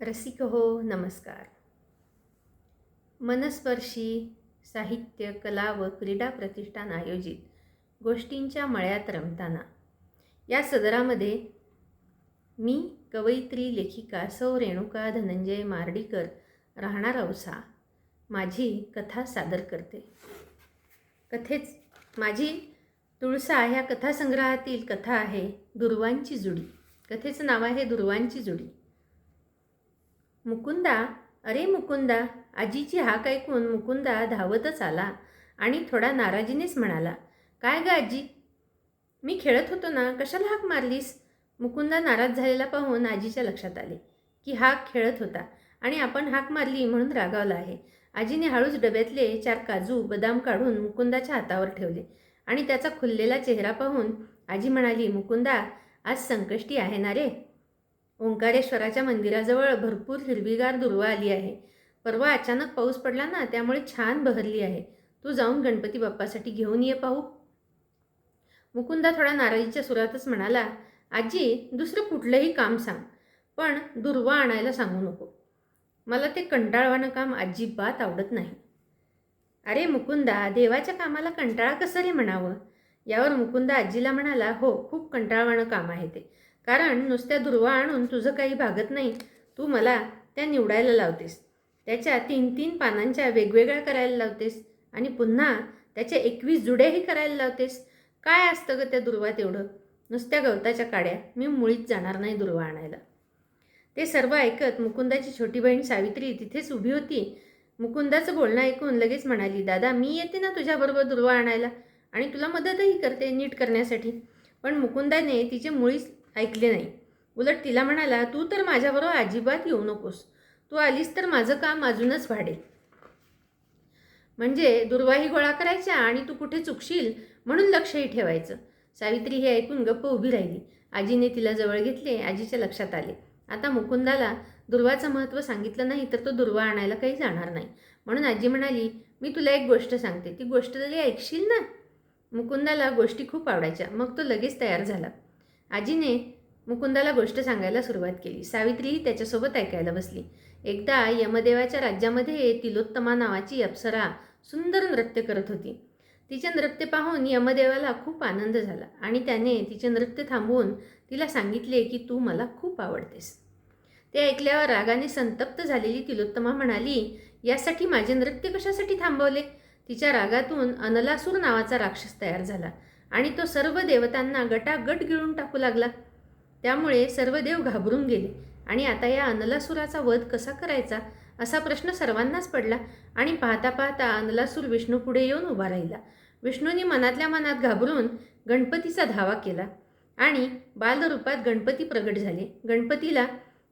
रसिक हो नमस्कार. मनस्पर्शी साहित्य कला व क्रीडा प्रतिष्ठान आयोजित गोष्टींच्या मळ्यात रमताना. या सदरामध्ये मी कवयित्री लेखिका सौ रेणुका धनंजय मार्डीकर राहणार औसा. माझी कथा सादर करते. कथेच माझी तुळसा ह्या कथासंग्रहातील कथा आहे दुर्वांची जुडी. कथेचं नाव आहे दुर्वांची जुडी. मुकुंदा अरे मुकुंदा आजीची हाक ऐकून मुकुंदा धावतच आला आणि थोडा नाराजीनेच म्हणाला काय गं आजी? मी खेळत होतो ना कशाला हाक मारलीस? मुकुंदा नाराज झालेला पाहून आजीच्या लक्षात आले की हाक खेळत होता आणि आपण हाक मारली म्हणून रागावला आहे. आजीने हळूच डब्यातले चार काजू बदाम काढून मुकुंदाच्या हातावर ठेवले आणि त्याचा खुललेला चेहरा पाहून आजी म्हणाली मुकुंदा आज संकष्टी आहे ना रे? ओंकारेश्वराच्या मंदिराजवळ भरपूर हिरवीगार दुर्वा आली आहे. परवा अचानक पाऊस पडला ना त्यामुळे छान बहरली आहे. तू जाऊन गणपती बाप्पासाठी घेऊन ये पाहू. मुकुंदा थोडा नाराजीच्या सुरातच म्हणाला आजी दुसरं कुठलंही काम सांग पण दुर्वा आणायला सांगू नको. मला ते कंटाळवाणं काम अजिबात आवडत नाही. अरे मुकुंदा देवाच्या कामाला कंटाळा कसं रे म्हणावं? यावर मुकुंदा आजीला म्हणाला हो खूप कंटाळवाणं काम आहे ते. कारण नुसत्या दुर्वा आणून तुझं काही भागत नाही. तू मला त्या निवडायला लावतेस. त्याच्या तीन तीन पानांच्या वेगवेगळ्या करायला लावतेस. आणि पुन्हा त्याच्या एकवीस जुड्याही करायला लावतेस. काय असतं ग त्या दुर्वात एवढं नुसत्या गवताच्या काड्या. मी मुळीच जाणार नाही दुर्वा आणायला. ते सर्व ऐकत मुकुंदाची छोटी बहीण सावित्री तिथेच उभी होती. मुकुंदाचं बोलणं ऐकून लगेच म्हणाली दादा मी येते ना तुझ्याबरोबर दुर्वा आणायला आणि तुला मदतही करते नीट करण्यासाठी. पण मुकुंदाने तिचे मुळीच ऐकले नाही. उलट तिला म्हणाला तू तर माझ्याबरोबर अजिबात येऊ नकोस. तू आलीस तर माझं काम अजूनच वाढेल. म्हणजे दुर्वाही गोळा करायच्या आणि तू कुठे चुकशील म्हणून लक्षही ठेवायचं. सावित्री हे ऐकून गप्प उभी राहिली. आजीने तिला जवळ घेतले आजीच्या लक्षात आले. आता मुकुंदाला दुर्वाचं महत्त्व सांगितलं नाही तर तो दुर्वा आणायला काही जाणार नाही. म्हणून आजी म्हणाली मी तुला एक गोष्ट सांगते. ती गोष्ट तरी ऐकशील ना? मुकुंदाला गोष्टी खूप आवडायच्या. मग तो लगेच तयार झाला. आजीने मुकुंदाला गोष्ट सांगायला सुरुवात केली. सावित्रीही त्याच्यासोबत ऐकायला बसली. एकदा यमदेवाच्या राज्यामध्ये तिलोत्तमा नावाची अप्सरा सुंदर नृत्य करत होती. तिचे नृत्य पाहून यमदेवाला खूप आनंद झाला आणि त्याने तिचे नृत्य थांबवून तिला सांगितले की तू मला खूप आवडतेस. ते ऐकल्यावर रागाने संतप्त झालेली तिलोत्तमा म्हणाली यासाठी माझे नृत्य कशासाठी थांबवले? तिच्या रागातून अनलासूर नावाचा राक्षस तयार झाला. आणि तो सर्व देवतांना गटागट गिळून टाकू लागला. त्यामुळे सर्व देव घाबरून गेले. आणि आता या अनलासुराचा वध कसा करायचा असा प्रश्न सर्वांनाच पडला. आणि पाहता पाहता अनलासूर विष्णू पुढे येऊन उभा राहिला. विष्णूंनी मनातल्या मनात घाबरून गणपतीचा धावा केला. आणि बालरूपात गणपती प्रगट झाले. गणपतीला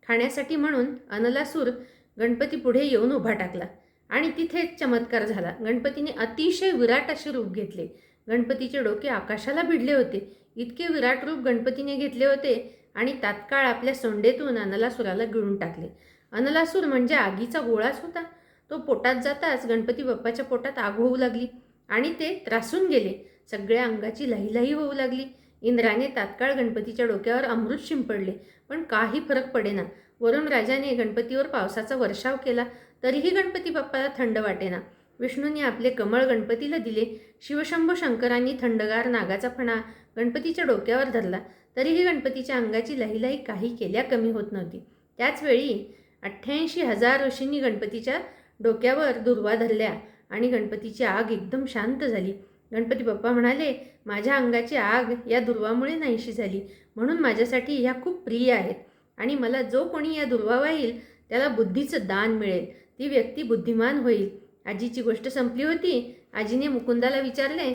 खाण्यासाठी म्हणून अनलासूर गणपती पुढे येऊन उभा टाकला. आणि तिथेच चमत्कार झाला. गणपतीने अतिशय विराट असे रूप घेतले. गणपतीचे डोके आकाशाला भिडले होते. इतके विराट रूप गणपतीने घेतले होते आणि तात्काळ आपल्या सोंडेतून अनलासुराला गिळून टाकले. अनलासूर म्हणजे आगीचा गोळाच होता. तो पोटात जाताच गणपती बाप्पाच्या पोटात आग होऊ लागली आणि ते त्रासून गेले. सगळ्या अंगाची लहीलाही होऊ लागली. इंद्राने तात्काळ गणपतीच्या डोक्यावर अमृत शिंपडले पण काही फरक पडेना. वरुण राजाने गणपतीवर पावसाचा वर्षाव केला तरीही गणपती बाप्पाला थंड वाटेना. विष्णूंनी आपले कमळ गणपतीला दिले. शिवशंभू शंकरांनी थंडगार नागाचा फणा गणपतीच्या डोक्यावर धरला. तरीही गणपतीच्या अंगाची लहीलाही काही केल्या कमी होत नव्हती. त्याचवेळी अठ्ठ्याऐंशी हजार ऋषींनी गणपतीच्या डोक्यावर दुर्वा धरल्या आणि गणपतीची आग एकदम शांत झाली. गणपती बाप्पा म्हणाले माझ्या अंगाची आग या दुर्वामुळे नाहीशी झाली. म्हणून माझ्यासाठी ह्या खूप प्रिय आहेत. आणि मला जो कोणी या दुर्वा वाहील त्याला बुद्धीचं दान मिळेल. ती व्यक्ती बुद्धिमान होईल. आजीची गोष्ट संपली होती. आजीने मुकुंदाला विचारले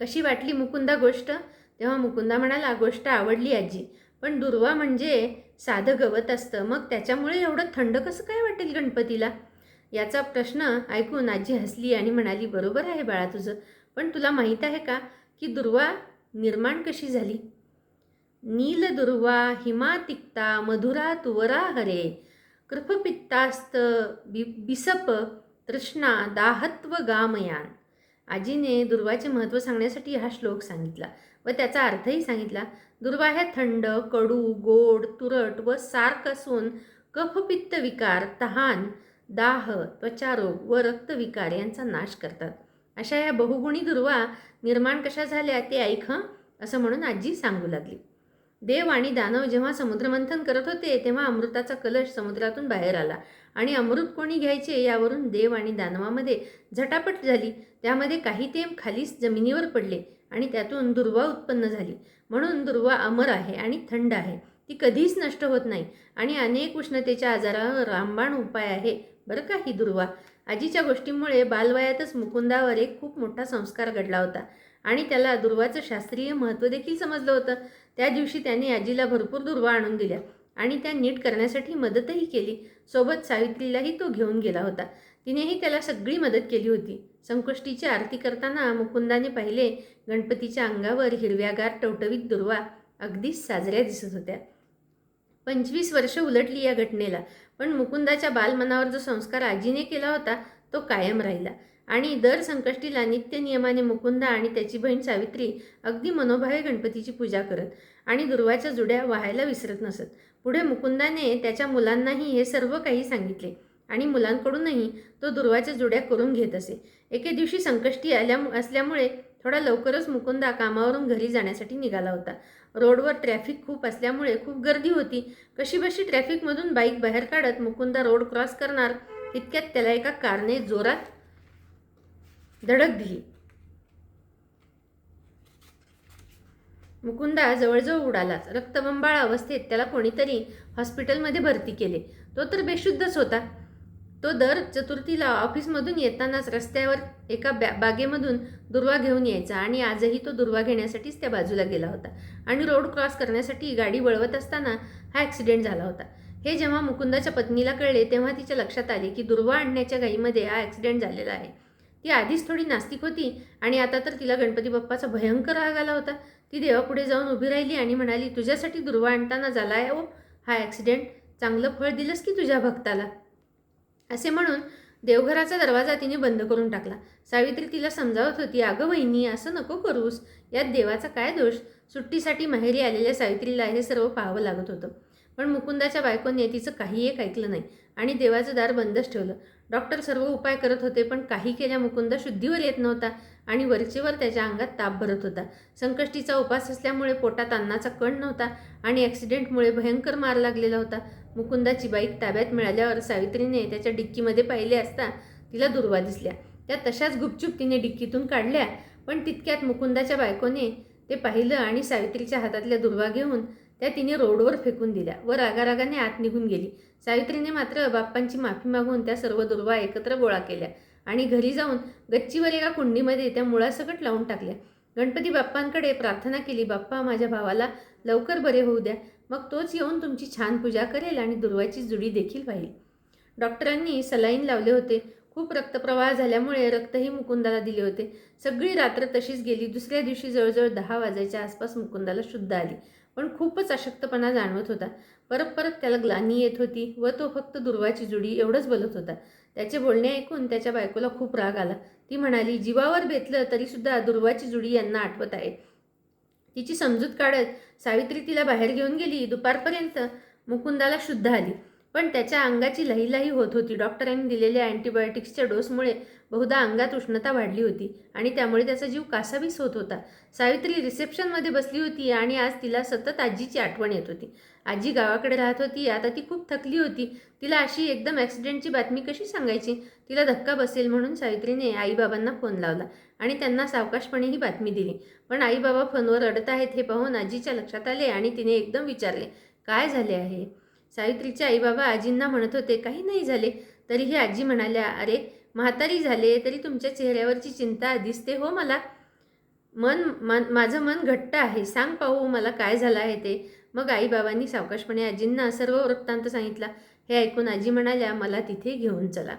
कशी वाटली मुकुंदा गोष्ट? तेव्हा मुकुंदा म्हणाला गोष्ट आवडली आजी पण दुर्वा म्हणजे साधं गवत असतं. मग त्याच्यामुळे एवढं थंड कसं काय वाटेल गणपतीला? याचा प्रश्न ऐकून आजी हसली आणि म्हणाली बरोबर आहे बाळा तुझं पण तुला माहीत आहे का की दुर्वा निर्माण कशी झाली? नील दुर्वा हिमा तिक्ता मधुरा तुवरा हरे कृपपित्तास्त बि बिसप तृष्णा दाहत्व गामयान. आजीने दुर्वाचे महत्त्व सांगण्यासाठी हा श्लोक सांगितला व त्याचा अर्थही सांगितला. दुर्वा हे थंड कडू गोड तुरट व सार्क असून कफपित्त विकार तहान दाह त्वचारोग व रक्तविकार यांचा नाश करतात. अशा या बहुगुणी दुर्वा निर्माण कशा झाल्या ते ऐक असं म्हणून आजी सांगू लागली. देव आणि दानव जेव्हा समुद्रमंथन करत होते तेव्हा अमृताचा कलश समुद्रातून बाहेर आला. आणि अमृत कोणी घ्यायचे यावरून देव आणि दानवामध्ये झटापट झाली. त्यामध्ये काही ते खालीच जमिनीवर पडले आणि त्यातून दुर्वा उत्पन्न झाली. म्हणून दुर्वा अमर आहे आणि थंड आहे. ती कधीच नष्ट होत नाही. आणि अनेक उष्णतेच्या आजारावर रामबाण उपाय आहे. बरं का ही दुर्वा? आजीच्या गोष्टींमुळे बालवयातच मुकुंदावर एक खूप मोठा संस्कार घडला होता आणि त्याला दुर्वाचं शास्त्रीय महत्त्व देखील समजलं होतं. त्या दिवशी त्याने आजीला भरपूर दुर्वा आणून दिल्या आणि त्या नीट करण्यासाठी मदतही केली. सोबत सावित्रीलाही तो घेऊन गेला होता. तिनेही त्याला सगळी मदत केली होती. संकष्टीची आरती करताना मुकुंदाने पाहिले गणपतीच्या अंगावर हिरव्यागार टवटवीत दुर्वा अगदीच साजऱ्या दिसत होत्या. पंचवीस वर्ष उलटली या घटनेला. पण मुकुंदाच्या बालमनावर जो संस्कार आजीने केला होता तो कायम राहिला. आणि दर संकष्टीला नित्य नियमाने मुकुंदा आणि त्याची बहीण सावित्री अगदी मनोभावे गणपतीची पूजा करत आणि दुर्वाच्या जुड्या व्हायला विसरत नसत. पुढे मुकुंदाने त्याच्या मुलांनाही हे सर्व काही सांगितले आणि मुलांकडूनही तो दुर्वाच्या जुड्या करून घेत असे. एके दिवशी संकष्टी आल्या असल्यामुळे थोडा लवकरच मुकुंदा कामावरून घरी जाण्यासाठी निघाला होता. रोडवर ट्रॅफिक खूप असल्यामुळे खूप गर्दी होती. कशीबशी ट्रॅफिकमधून बाईक बाहेर काढत मुकुंदा रोड क्रॉस करणार तितक्यात त्याला एका कारने जोरात धडक दिली. मुकुंदा जवळजवळ उडालाच. रक्तबंबाळ अवस्थेत त्याला कोणीतरी हॉस्पिटलमध्ये भरती केले. तो तर बेशुद्धच होता. तो दर चतुर्थीला ऑफिसमधून येतानाच रस्त्यावर एका बॅ बागेमधून दुर्वा घेऊन यायचा आणि आजही तो दुर्वा घेण्यासाठीच त्या बाजूला गेला होता आणि रोड क्रॉस करण्यासाठी गाडी वळवत असताना हा ॲक्सिडेंट झाला होता. हे जेव्हा मुकुंदाच्या पत्नीला कळले तेव्हा तिच्या लक्षात आले की दुर्वा आणण्याच्या घाईमध्ये हा ॲक्सिडेंट झालेला आहे. ती आधीच थोडी नास्तिक होती आणि आता तर तिला गणपती बाप्पाचा भयंकर राग आला होता. ती देवापुढे जाऊन उभी राहिली आणि म्हणाली तुझ्यासाठी दुर्वा आणताना झाला आहे ओ हा ॲक्सिडेंट. चांगलं फळ दिलंस की तुझ्या भक्ताला? असे म्हणून देवघराचा दरवाजा तिने बंद करून टाकला. सावित्री तिला समजावत होती अगं वहिनी असं नको करूस. यात देवाचा काय दोष? सुट्टीसाठी माहेरी आलेल्या सावित्रीला हे सर्व पाहावं लागत होतं. पण मुकुंदाच्या बायकोने तिचं काही एक ऐकलं नाही आणि देवाचं दार बंदच ठेवलं. डॉक्टर सर्व उपाय करत होते पण काही केल्या मुकुंद शुद्धीवर येत नव्हता आणि वरचेवर त्याच्या अंगात ताप भरत होता. संकष्टीचा उपास असल्यामुळे पोटात अन्नाचा कण नव्हता आणि ॲक्सिडेंटमुळे भयंकर मार लागलेला होता. मुकुंदाची बाईक ताब्यात मिळाल्यावर सावित्रीने त्याच्या डिक्कीमध्ये पाहिले असता तिला दुर्वा दिसल्या. त्या तशाच गुपचूप तिने डिक्कीतून काढल्या पण तितक्यात मुकुंदाच्या बायकोने ते पाहिलं आणि सावित्रीच्या हातातल्या दुर्वा घेऊन त्या तिने रोडवर फेकून दिल्या व रागारागाने आत निघून गेली. सावित्रीने मात्र बाप्पांची माफी मागून त्या सर्व दुर्वा एकत्र गोळा केल्या आणि घरी जाऊन गच्चीवर एका कुंडीमध्ये त्या मुळासकट लावून टाकल्या. गणपती बाप्पांकडे प्रार्थना केली बाप्पा माझ्या भावाला लवकर बरे होऊ द्या. मग तोच येऊन तुमची छान पूजा करेल आणि दुर्वाची जुडी देखील पाहिली. डॉक्टरांनी सलाईन लावले होते. खूप रक्तप्रवाह झाल्यामुळे रक्तही मुकुंदाला दिले होते. सगळी रात्र तशीच गेली. दुसऱ्या दिवशी जवळजवळ दहा वाजायच्या आसपास मुकुंदाला शुद्ध आली. पण खूपच अशक्तपणा जाणवत होता. परत परत त्याला ग्लानी येत होती व तो फक्त दुर्वाची जुडी एवढंच बोलत होता. त्याचे बोलणे ऐकून त्याच्या बायकोला खूप राग आला. ती म्हणाली जीवावर बेतलं तरीसुद्धा दुर्वाची जुडी यांना आठवत आहे. तिची समजूत काढत सावित्री तिला बाहेर घेऊन गेली. दुपारपर्यंत मुकुंदाला शुद्ध आली. पण त्याच्या अंगाची लहीलाही होत होती. डॉक्टरांनी दिलेल्या अँटीबायोटिक्सच्या डोसमुळे बहुधा अंगात उष्णता वाढली होती आणि त्यामुळे त्याचा जीव कासावीस होत होता. सावित्री रिसेप्शनमध्ये बसली होती आणि आज तिला सतत आजीची आठवण येत होती. आजी गावाकडे राहत होती. आता ती खूप थकली होती. तिला अशी एकदम ॲक्सिडेंटची बातमी कशी सांगायची? तिला धक्का बसेल म्हणून सावित्रीने आईबाबांना फोन लावला आणि त्यांना सावकाशपणे ही बातमी दिली. पण आईबाबा फोनवर अडत आहेत हे पाहून आजीच्या लक्षात आले आणि तिने एकदम विचारले काय झाले आहे? सावित्रीचे आईबाबा आजींना म्हणत होते काही नाही झाले. तरीही आजी म्हणाल्या अरे म्हातारी झाले तरी तुमच्या चेहऱ्यावरची चिंता दिसते हो मला. मन मन माझं मन घट्ट आहे. सांग पाहू मला काय झालं आहे ते. मग आईबाबांनी सावकाशपणे आजींना सर्व वृत्तांत सांगितला. हे ऐकून आजी म्हणाल्या मला तिथे घेऊन चला.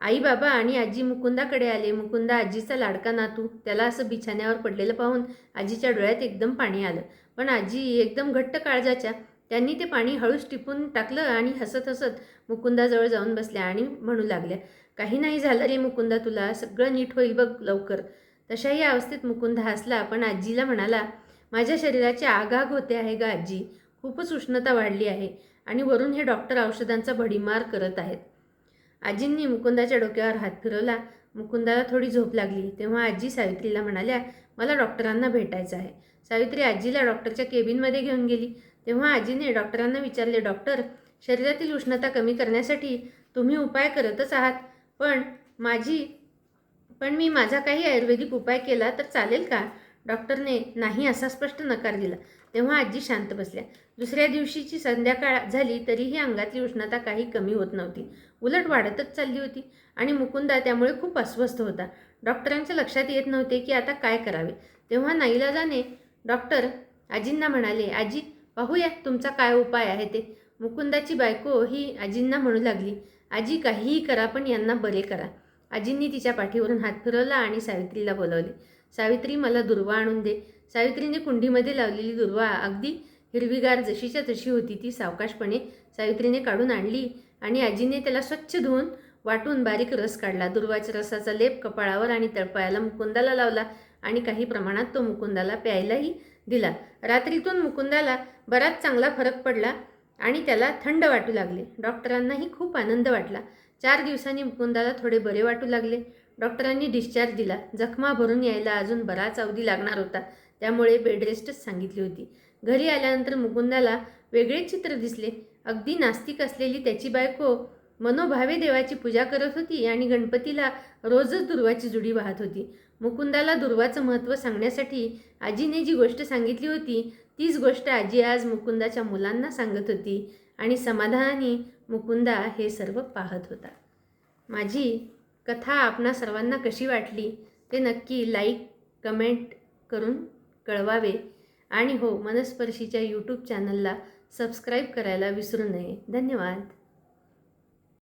आई बाबा आणि आजी मुकुंदाकडे आले. मुकुंदा आजीचा लाडका नातू त्याला असं बिछाण्यावर पडलेलं पाहून आजीच्या डोळ्यात एकदम पाणी आलं. पण आजी एकदम घट्ट काळजाच्या त्यांनी ते पाणी हळूच टिपून टाकलं आणि हसत हसत मुकुंदाजवळ जाऊन बसल्या आणि म्हणू लागल्या काही नाही झालं रे मुकुंदा तुला सगळं नीट होईल बघ लवकर. तशाही अवस्थेत मुकुंद हसला पण आजीला म्हणाला माझ्या शरीराचे आगाग होते आहे ग आजी खूपच उष्णता वाढली आहे आणि वरून हे डॉक्टर औषधांचा भडीमार करत आहेत. आजींनी मुकुंदाच्या डोक्यावर हात फिरवला मुकुंदाला थोडी झोप लागली तेव्हा आजी सावित्रीला म्हणाल्या मला डॉक्टरांना भेटायचं आहे. सावित्री आजीला डॉक्टरच्या केबिनमध्ये घेऊन गेली तेव्हा आजीने डॉक्टरांना विचारले डॉक्टर शरीरातील उष्णता कमी करण्यासाठी तुम्ही उपाय करतच आहात. पण माझी पण मी माझा काही आयुर्वेदिक उपाय केला तर चालेल का? डॉक्टरने नाही असा स्पष्ट नकार दिला. तेव्हा आजी शांत बसल्या. दुसऱ्या दिवशीची संध्याकाळ झाली तरीही अंगातली उष्णता काही कमी होत नव्हती. उलट वाढतच चालली होती आणि मुकुंदा त्यामुळे खूप अस्वस्थ होता. डॉक्टरांच्या लक्षात येत नव्हते की आता काय करावे. तेव्हा नाईलाजाने डॉक्टर आजींना म्हणाले आजी पाहूया तुमचा काय उपाय आहे ते. मुकुंदाची बायको ही आजींना म्हणू लागली आजी काहीही करा पण यांना बरे करा. आजींनी तिच्या पाठीवरून हात फिरवला आणि सावित्रीला बोलवले सावित्री मला दुर्वा आणून दे. सावित्रीने कुंडीमध्ये लावलेली दुर्वा अगदी हिरवीगार जशीच्या तशी होती ती सावकाशपणे सावित्रीने काढून आणली आणि आजीने त्याला स्वच्छ धुवून वाटून बारीक रस काढला. दुर्वाच्या रसाचा लेप कपाळावर आणि तळपायाला मुकुंदाला लावला आणि काही प्रमाणात तो मुकुंदाला प्यायलाही दिला. रात्रीतून मुकुंदाला बराच चांगला फरक पडला आणि त्याला थंड वाटू लागले. डॉक्टरांनाही खूप आनंद वाटला. चार दिवसांनी मुकुंदाला थोडे बरे वाटू लागले. डॉक्टरांनी डिस्चार्ज दिला. जखमा भरून यायला अजून बराच अवधी लागणार होता. त्यामुळे बेडरेस्टच सांगितली होती. घरी आल्यानंतर मुकुंदाला वेगळेच चित्र दिसले. अगदी नास्तिक असलेली त्याची बायको मनोभावे देवाची पूजा करत होती आणि गणपतीला रोजच दुर्वाची जुडी वाहत होती. मुकुंदाला दुर्वाचं महत्त्व सांगण्यासाठी आजीने जी गोष्ट सांगितली होती तीच गोष्ट आजी आज मुकुंदाच्या मुलांना सांगत होती आणि समाधानाने मुकुंदा हे सर्व पाहत होता. माझी कथा आपणा सर्वांना कशी वाटली ते नक्की लाईक कमेंट करून कळवावे आणि हो मनस्पर्शीच्या यूट्यूब चॅनलला सबस्क्राईब करायला विसरू नये. धन्यवाद.